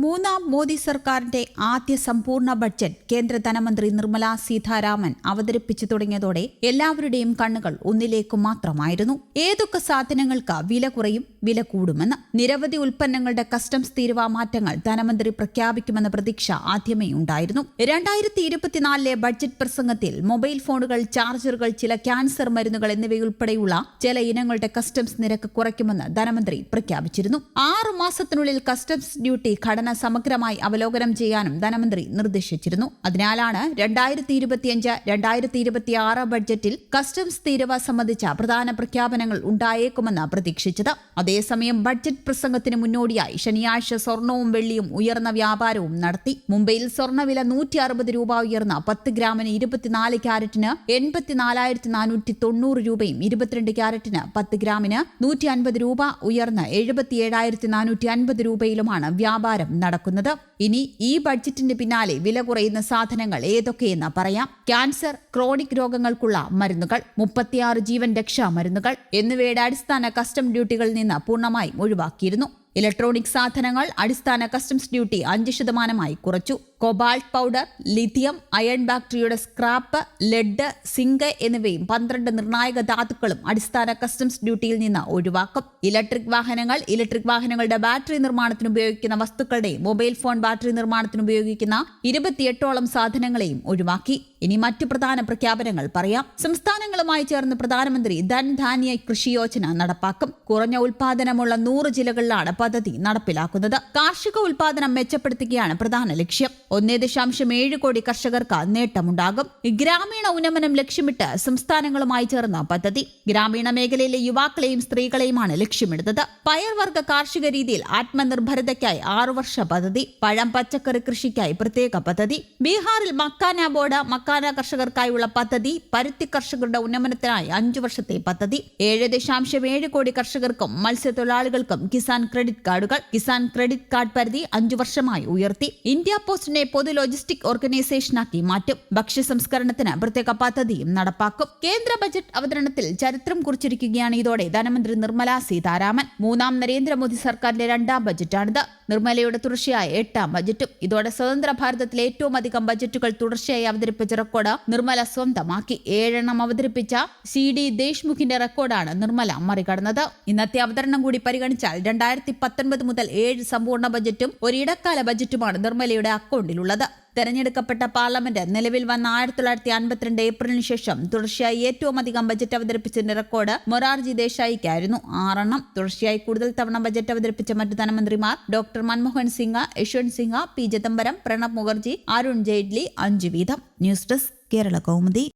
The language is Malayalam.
മൂന്നാം മോദി സർക്കാരിന്റെ ആദ്യ സമ്പൂർണ ബഡ്ജറ്റ് കേന്ദ്ര ധനമന്ത്രി നിർമ്മല സീതാരാമൻ അവതരിപ്പിച്ചു തുടങ്ങിയതോടെ എല്ലാവരുടെയും കണ്ണുകൾ ഒന്നിലേക്ക് മാത്രമായിരുന്നു. ഏതൊക്കെ സാധനങ്ങൾക്ക് വില കുറയും വില കൂടുമെന്ന്. നിരവധി ഉൽപ്പന്നങ്ങളുടെ കസ്റ്റംസ് തീരുവ മാറ്റങ്ങൾ ധനമന്ത്രി പ്രഖ്യാപിക്കുമെന്ന പ്രതീക്ഷ ആദ്യമേ ഉണ്ടായിരുന്നു. രണ്ടായിരത്തി ഇരുപത്തിനാലിലെ ബഡ്ജറ്റ് പ്രസംഗത്തിൽ മൊബൈൽ ഫോണുകൾ ചാർജറുകൾ ചില ക്യാൻസർ മരുന്നുകൾ എന്നിവയുൾപ്പെടെയുള്ള ചില ഇനങ്ങളുടെ കസ്റ്റംസ് നിരക്ക് കുറയ്ക്കുമെന്ന് ധനമന്ത്രി പ്രഖ്യാപിച്ചിരുന്നു. ആറു മാസത്തിനുള്ളിൽ കസ്റ്റംസ് ഡ്യൂട്ടി ഘടന സമഗ്രമായി അവലോകനം ചെയ്യാനും ധനമന്ത്രി നിർദ്ദേശിച്ചിരുന്നു. അതിനാലാണ് രണ്ടായിരത്തി ഇരുപത്തിയഞ്ച് രണ്ടായിരത്തി ഇരുപത്തിയാറ് ബഡ്ജറ്റിൽ കസ്റ്റംസ് തീരുവ സംബന്ധിച്ച പ്രധാന പ്രഖ്യാപനങ്ങൾ ഉണ്ടായേക്കുമെന്ന് പ്രതീക്ഷിച്ചത്. അതേസമയം ബഡ്ജറ്റ് പ്രസംഗത്തിന് മുന്നോടിയായി ശനിയാഴ്ച സ്വർണവും വെള്ളിയും ഉയർന്ന വ്യാപാരവും നടത്തി. മുംബൈയിൽ സ്വർണവില നൂറ്റി അറുപത് രൂപ ഉയർന്ന പത്ത് ഗ്രാമിന് ഇരുപത്തിനാല് ക്യാരറ്റിന് എൺപത്തിനാലായിരത്തി നാനൂറ്റി തൊണ്ണൂറ് രൂപയും ഇരുപത്തിരണ്ട് ക്യാരറ്റിന് പത്ത് ഗ്രാമിന് നൂറ്റി അൻപത് രൂപ ഉയർന്ന് എഴുപത്തിയേഴായിരത്തി നാനൂറ്റി അൻപത് രൂപയിലുമാണ് വ്യാപാരം നടക്കുന്നത്. ഇനി ഈ ബഡ്ജറ്റിന് പിന്നാലെ വില കുറയുന്ന സാധനങ്ങൾ ഏതൊക്കെയെന്ന് പറയാം. ക്യാൻസർ ക്രോണിക് രോഗങ്ങൾക്കുള്ള മരുന്നുകൾ മുപ്പത്തിയാറ് ജീവൻ രക്ഷാ മരുന്നുകൾ എന്നിവയുടെ അടിസ്ഥാന കസ്റ്റം ഡ്യൂട്ടികളിൽ നിന്ന് പൂർണമായും ഒഴിവാക്കിയിരുന്നു. ഇലക്ട്രോണിക് സാധനങ്ങൾ അടിസ്ഥാന കസ്റ്റംസ് ഡ്യൂട്ടി അഞ്ച് ശതമാനമായി കുറച്ചു. കൊബാൾട്ട് പൗഡർ ലിഥിയം അയൺ ബാക്ടറിയുടെ സ്ക്രാപ്പ് ലെഡ് സിങ്ക് എന്നിവയും പന്ത്രണ്ട് നിർണായക ധാതുക്കളും അടിസ്ഥാന കസ്റ്റംസ് ഡ്യൂട്ടിയിൽ നിന്ന് ഒഴിവാക്കും. ഇലക്ട്രിക് വാഹനങ്ങൾ ഇലക്ട്രിക് വാഹനങ്ങളുടെ ബാറ്ററി നിർമ്മാണത്തിന് ഉപയോഗിക്കുന്ന വസ്തുക്കളുടെയും മൊബൈൽ ഫോൺ ബാറ്ററി നിർമ്മാണത്തിന് ഉപയോഗിക്കുന്ന ഇരുപത്തിയെട്ടോളം സാധനങ്ങളെയും ഒഴിവാക്കി. ഇനി മറ്റു പ്രധാന പ്രഖ്യാപനങ്ങൾ പറയാം. സംസ്ഥാനങ്ങളുമായി ചേർന്ന് പ്രധാനമന്ത്രി ധൻ ധൻധാന്യ കൃഷി യോജന നടപ്പാക്കും. കുറഞ്ഞ ഉൽപാദനമുള്ള നൂറ് ജില്ലകളിലാണ് പദ്ധതി നടപ്പിലാക്കുന്നത്. കാർഷിക ഉൽപാദനം മെച്ചപ്പെടുത്തുകയാണ് പ്രധാന ലക്ഷ്യം. ഒന്നേ ദശാംശം ഏഴ് കോടി കർഷകർക്ക് നേട്ടമുണ്ടാകും. ഗ്രാമീണ ഉന്നമനം ലക്ഷ്യമിട്ട് സംസ്ഥാനങ്ങളുമായി ചേർന്ന പദ്ധതി. ഗ്രാമീണ മേഖലയിലെ യുവാക്കളെയും സ്ത്രീകളെയുമാണ് ലക്ഷ്യമിടുന്നത്. പയർവർഗ കാർഷിക രീതിയിൽ ആത്മനിർഭരതയ്ക്കായി ആറു വർഷ പദ്ധതി. പഴം പച്ചക്കറി കൃഷിക്കായി പ്രത്യേക പദ്ധതി. ബീഹാറിൽ മക്കാന ബോർഡ് മക്കാന കർഷകർക്കായുള്ള പദ്ധതി പരുത്തി കർഷകരുടെ ഉന്നമനത്തിനായി അഞ്ചു വർഷത്തെ പദ്ധതി ഏഴ് ദശാംശം ഏഴ് കോടി കർഷകർക്കും മത്സ്യത്തൊഴിലാളികൾക്കും കിസാൻ ക്രെഡിറ്റ് കാർഡുകൾ കിസാൻ ക്രെഡിറ്റ് കാർഡ് പരിധി അഞ്ചു വർഷമായി ഉയർത്തി. ഇന്ത്യ പോസ്റ്റിനെ പൊതു ലോജിസ്റ്റിക് ഓർഗനൈസേഷനാക്കി മാറ്റും. ഭക്ഷ്യ സംസ്കരണത്തിന് പ്രത്യേക പദ്ധതിയും നടപ്പാക്കും. കേന്ദ്ര ബജറ്റ് അവതരണത്തിൽ ചരിത്രം കുറിച്ചിരിക്കുകയാണ് ഇതോടെ ധനമന്ത്രി നിർമ്മല സീതാരാമൻ. മൂന്നാം നരേന്ദ്രമോദി സർക്കാരിന്റെ രണ്ടാം ബജറ്റാണിത്. നിർമ്മലയുടെ തുടർച്ചയായ എട്ടാം ബജറ്റും ഇതോടെ സ്വതന്ത്ര ഭാരതത്തിലെ ഏറ്റവും അധികം ബജറ്റുകൾ തുടർച്ചയായി അവതരിപ്പിച്ച റെക്കോർഡ് നിർമ്മല സ്വന്തമാക്കി. ഏഴെണ്ണം അവതരിപ്പിച്ച സി ഡി ദേശ്മുഖിന്റെ റെക്കോർഡാണ് നിർമ്മല മറികടന്നത്. ഇന്നത്തെ അവതരണം കൂടി പരിഗണിച്ചാൽ രണ്ടായിരത്തി പത്തൊൻപത് മുതൽ ഏഴ് സമ്പൂർണ ബജറ്റും ഒരു ഇടക്കാല ബജറ്റുമാണ് നിർമ്മലയുടെ അക്കൗണ്ടിലുള്ളത്. തെരഞ്ഞെടുക്കപ്പെട്ട പാർലമെന്റ് നിലവിൽ വന്ന ആയിരത്തി തൊള്ളായിരത്തി അൻപത്തിരണ്ട് ഏപ്രിലിന് ശേഷം തുടർച്ചയായി ഏറ്റവും അധികം ബജറ്റ് അവതരിപ്പിച്ചതിന്റെ റെക്കോർഡ് മൊറാർജി ദേശായിക്കായിരുന്നു. ആറെണ്ണം. തുടർച്ചയായി കൂടുതൽ തവണ ബജറ്റ് അവതരിപ്പിച്ച മറ്റു ധനമന്ത്രിമാർ ഡോക്ടർ മൻമോഹൻ സിംഗ് യശ്വന്ത് സിംഗ് പി. ചിദംബരം പ്രണബ് മുഖർജി അരുൺ ജെയ്റ്റ്ലി അഞ്ചു വീതം. News desk Kerala Kaumudi.